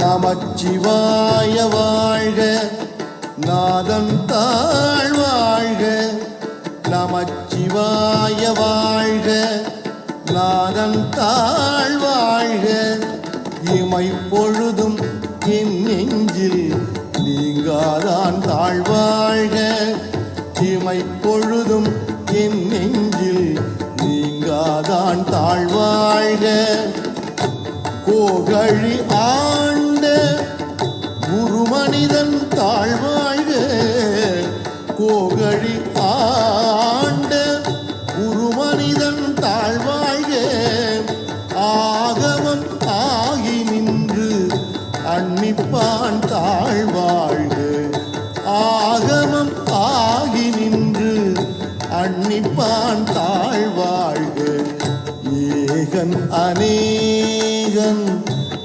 நமச்சிவாய வாழ்க நாதன் தாழ் வாழ்க. நமச்சிவாய வாழ்க நாதன் தாழ் வாழ்க. இமை பொழுதும் என் நெஞ்சில் நீங்காதான் தாழ்வாழ்க இமை பொழுதும் என் நெஞ்சில் நீங்காதான் தாழ்வாழ்க கோகழி ஆண் குருமனிதன் தாழ்வாழ்க கோகழி ஆண்ட குரு மனிதன் தாழ்வாழ்க ஆகமம் ஆகி நின்று அன்னிப்பான் தாழ்வாழ்க ஆகமம் ஆகி நின்று அன்னிப்பான் தாழ்வாழ்க ஏகன் அநேகன்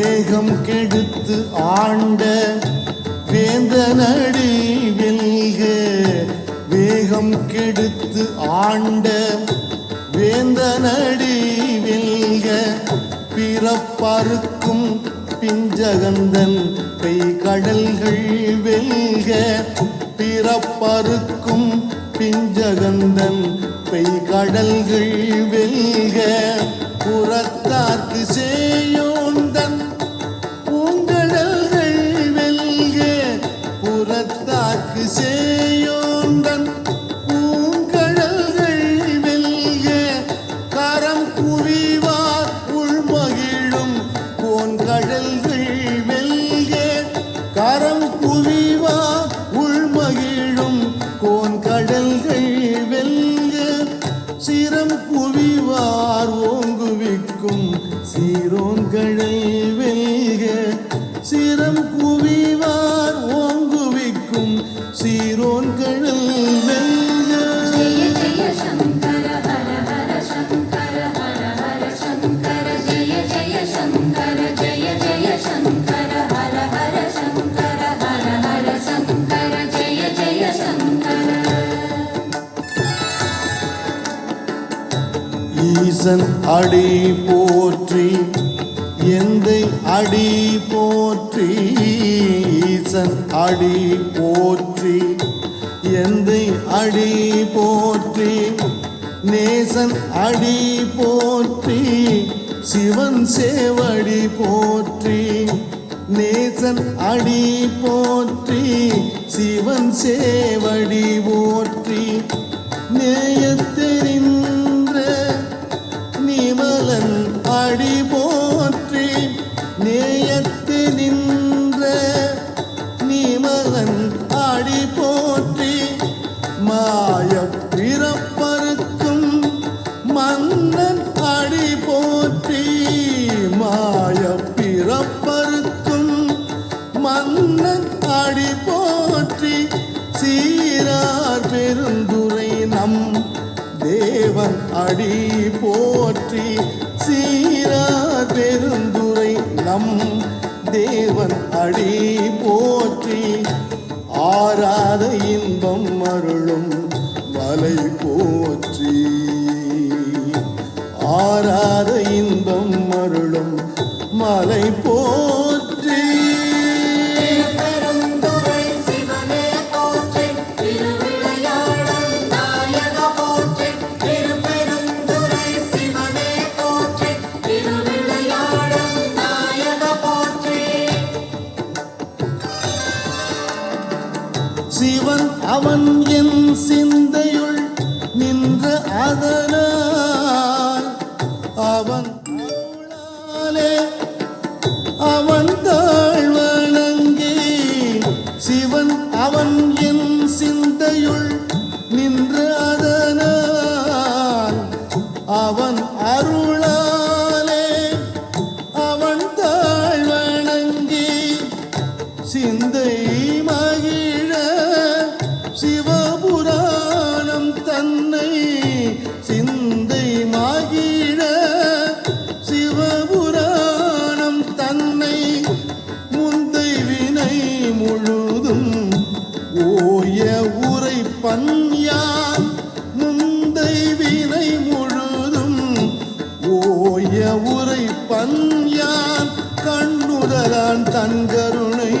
வேகம் கெடுத்து ஆண்ட வேந்தனடி வெல்க. வேகம் கெடுத்து ஆண்ட வேந்தனடி வெல்க. பிறப்பறுக்கும் பிஞ்சகந்தன் பெய் கடல்கள் வெல்க. பிறப்பறுக்கும் பிஞ்சகந்தன் பெய் கடல்கள் வெல்க. புறத்தார்க்கு சேயோந்தன் ஓங்குவிக்கும் சீரோன்கடல் வெல்க ஜெய ஜெய சங்கர ஹர ஹர சங்கர ஹர ஹர சங்கர ஜெய ஜெய சங்கர ஜெய ஜெய சங்கர ஹர ஹர சங்கர ஹர ஹர சங்கர ஜெய ஜெய சங்கர ஈசன் அடி போற்றி எந்தை அடி போற்றி. ஈசன் அடி போற்றி எந்தை அடி போற்றி நேசன் அடி போற்றி சிவன் சேவடி போற்றி நேசன் அடி போற்றி சிவன் சேவடி போற்றி. நேயத்தெரிந்த நிமலன் அடி போற்றி நேயத் அடி போற்றி சீரா பெருந்துரை நம் தேவன் அடி போற்றி. ஆராத இன்பம் அருளும் மலை போற்றி. ஆராத இன்பம் அருளும் மலை போற்றி நின்ற ஓய உரை பன்யான் முந்தை வினை முழுதும். ஓய உரை பன்யான் கண்ணுதலான் தன் கருணை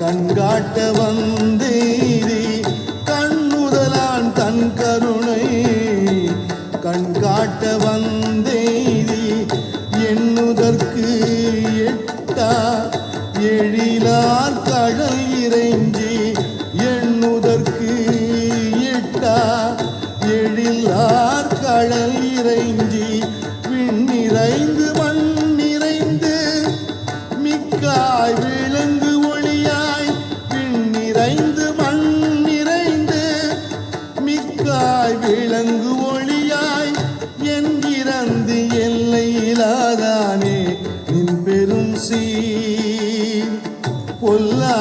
கண்காட்ட வந்த எழிலார் கடல் இறைஞ்சி எண்ணுதற்கு இட்டா. எழிலார் கடல் இறைஞ்சி விண்ணிறைந்து மண் நிறைந்து மிக்காய் விளங்கு ஒளியாய் விண்ணிறைந்து மண் நிறைந்து மிக்காய் விளங்கு ஒளியாய் என்கிறந்து எல்லையிலாதானே. நின் பெரும் சீ பொல்லா